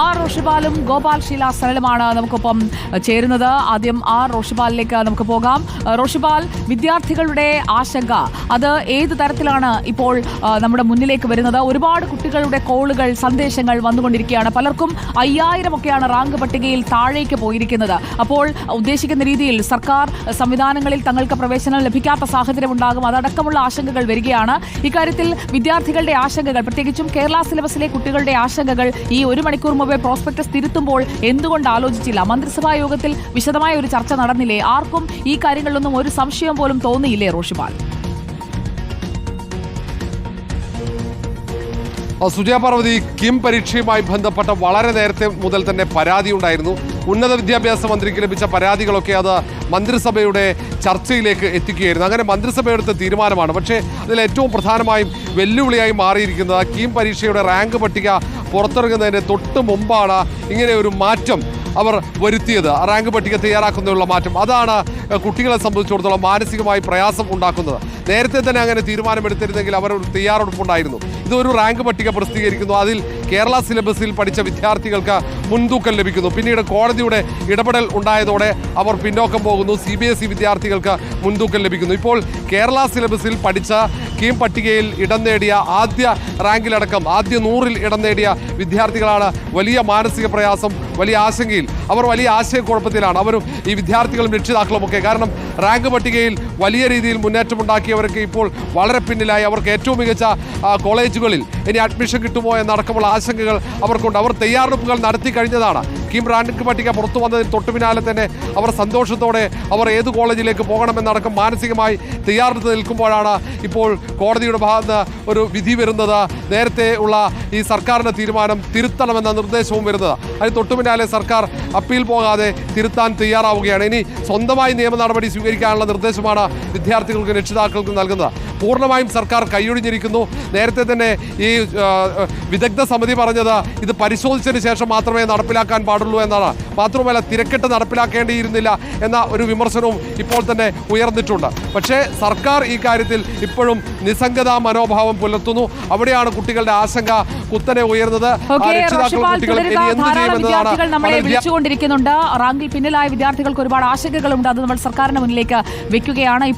R റോഷിപാലും ഗോപാൽ ശീല സനലുമാണ് നമുക്കൊപ്പം ചേരുന്നത്. ആദ്യം ആർ റോഷിപാലിലേക്ക് നമുക്ക് പോകാം. റോഷിപാൽ വിദ്യാർത്ഥികളുടെ ആശങ്ക അത് ഏത് തരത്തിലാണ് ഇപ്പോൾ നമ്മുടെ മുന്നിലേക്ക് വരുന്നത്? ഒരുപാട് കുട്ടികളുടെ കോളുകൾ സന്ദേശങ്ങൾ വന്നുകൊണ്ടിരിക്കുകയാണ്. പലർക്കും അയ്യായിരം ഒക്കെയാണ് റാങ്ക് പട്ടികയിൽ താഴേക്ക് പോയിരിക്കുന്നത്. അപ്പോൾ ഉദ്ദേശിക്കുന്ന രീതിയിൽ സർക്കാർ സംവിധാനങ്ങളിൽ തങ്ങൾക്ക് പ്രവേശനം ലഭിക്കാത്ത സാഹചര്യം ഉണ്ടാകും. അതടക്കമുള്ള ആശങ്കകൾ വരികയാണ്. ഇക്കാര്യത്തിൽ വിദ്യാർത്ഥികളുടെ ആശങ്കകൾ പ്രത്യേകിച്ചും കേരള സിലബസിലെ കുട്ടികളുടെ ആശങ്കകൾ ഈ ഒരു മണിക്കൂർ മുമ്പേ പ്രോസ്പെക്ടസ് തിരുത്തുമ്പോൾ എന്തുകൊണ്ട് ആലോചിച്ചില്ല? മന്ത്രിസഭാ യോഗത്തിൽ വിശദമായ ഒരു ചർച്ച നടന്നില്ലേ? ആർക്കും ഈ കാര്യങ്ങളിലൊന്നും ഒരു സംശയം പോലും തോന്നിയില്ലേ റോഷിപാൽ? സുജയ പാർവതി കിം പരീക്ഷയുമായി ബന്ധപ്പെട്ട വളരെ നേരത്തെ മുതൽ തന്നെ പരാതി ഉണ്ടായിരുന്നു. ഉന്നത വിദ്യാഭ്യാസ മന്ത്രിക്ക് ലഭിച്ച പരാതികളൊക്കെ അത് മന്ത്രിസഭയുടെ ചർച്ചയിലേക്ക് എത്തിക്കുകയായിരുന്നു. അങ്ങനെ മന്ത്രിസഭ എടുത്ത തീരുമാനമാണ്. പക്ഷേ അതിൽ ഏറ്റവും പ്രധാനമായും വെല്ലുവിളിയായി മാറിയിരിക്കുന്നത് കിം പരീക്ഷയുടെ റാങ്ക് പട്ടിക പുറത്തിറങ്ങുന്നതിന് തൊട്ട് മുമ്പാണ് ഇങ്ങനെ ഒരു മാറ്റം അവർ വരുത്തിയത്. റാങ്ക് പട്ടിക തയ്യാറാക്കുന്നതിനുള്ള മാറ്റം. അതാണ് കുട്ടികളെ സംബന്ധിച്ചിടത്തോളം മാനസികമായി പ്രയാസം ഉണ്ടാക്കുന്നത്. നേരത്തെ തന്നെ അങ്ങനെ തീരുമാനമെടുത്തിരുന്നെങ്കിൽ അവർ തയ്യാറെടുപ്പുണ്ടായിരുന്നു. ഇതൊരു റാങ്ക് പട്ടിക പ്രസിദ്ധീകരിക്കുന്നു. അതിൽ കേരള സിലബസിൽ പഠിച്ച വിദ്യാർത്ഥികൾക്ക് മുൻതൂക്കം ലഭിക്കുന്നു. പിന്നീട് കോടതിയുടെ ഇടപെടൽ ഉണ്ടായതോടെ അവർ പിന്നോക്കം പോകുന്നു. സി ബി എസ് ഇ വിദ്യാർത്ഥികൾക്ക് മുൻതൂക്കം ലഭിക്കുന്നു. ഇപ്പോൾ കേരള സിലബസിൽ പഠിച്ച കീം പട്ടികയിൽ ഇടം നേടിയ ആദ്യ റാങ്കിലടക്കം ആദ്യ നൂറിൽ ഇടം നേടിയ വിദ്യാർത്ഥികളാണ് വലിയ മാനസിക പ്രയാസം വലിയ ആശങ്കയിൽ. അവർ വലിയ ആശയക്കുഴപ്പത്തിലാണ്. അവരും ഈ വിദ്യാർത്ഥികളും രക്ഷിതാക്കളും ഒക്കെ. കാരണം റാങ്ക് പട്ടികയിൽ വലിയ രീതിയിൽ മുന്നേറ്റമുണ്ടാക്കിയവരൊക്കെ ഇപ്പോൾ വളരെ പിന്നിലായി. അവർക്ക് ഏറ്റവും മികച്ച കോളേജുകളിൽ ഇനി അഡ്മിഷൻ കിട്ടുമോ എന്നടക്കമുള്ള ആശങ്കകൾ അവർക്കുണ്ട്. അവർ തയ്യാറെടുപ്പുകൾ നടത്തി കഴിഞ്ഞതാണ്. കീം റാങ്ക് പട്ടിക പുറത്തു വന്നതിന് തൊട്ടു പിന്നാലെ തന്നെ അവർ സന്തോഷത്തോടെ അവർ ഏത് കോളേജിലേക്ക് പോകണമെന്നടക്കം മാനസികമായി തയ്യാറെടുത്ത് നിൽക്കുമ്പോഴാണ് ഇപ്പോൾ കോടതിയുടെ ഭാഗത്ത് ഒരു വിധി വരുന്നത്. നേരത്തെ ഉള്ള ഈ സർക്കാരിന്റെ തീരുമാനം തിരുത്തണമെന്ന നിർദ്ദേശവും വരുന്നത്. അതിന് തൊട്ടു പിന്നാലെ സർക്കാർ അപ്പീൽ പോകാതെ തിരുത്താൻ തയ്യാറാവുകയാണ്. ഇനി സ്വന്തമായി നിയമ നടപടി സ്വീകരിക്കാനുള്ള നിർദ്ദേശമാണ് വിദ്യാർത്ഥികൾക്കും രക്ഷിതാക്കൾക്കും നൽകുന്നത്. പൂർണമായും സർക്കാർ കൈയൊഴിഞ്ഞിരിക്കുന്നു. നേരത്തെ തന്നെ ഈ വിദഗ്ധ സമിതി പറഞ്ഞത് ഇത് പരിശോധിച്ചതിന് ശേഷം മാത്രമേ നടപ്പിലാക്കാൻ പാടുള്ളൂ. എന്നാണ്. മാത്രമല്ല തിരക്കിട്ട് നടപ്പിലാക്കേണ്ടിയിരുന്നില്ല എന്ന ഒരു വിമർശനവും ഇപ്പോൾ തന്നെ ഉയർന്നിട്ടുണ്ട്. പക്ഷേ സർക്കാർ ഈ കാര്യത്തിൽ ഇപ്പോഴും നിസ്സംഗതാ മനോഭാവം പുലർത്തുന്നു. അവിടെയാണ് കുട്ടികളുടെ ആശങ്ക കുത്തനെ ഉയർന്നത്. വിദ്യാർത്ഥികൾ നമ്മളെ വിളിച്ചുകൊണ്ടിരിക്കുന്നുണ്ട്. റാങ്കിൽ പിന്നിലായ വിദ്യാർത്ഥികൾക്ക് ഒരുപാട് ആശങ്കകളുണ്ട്. അത് നമ്മൾ സർക്കാരിന് മുന്നിലേക്ക് വെക്കുകയാണ്.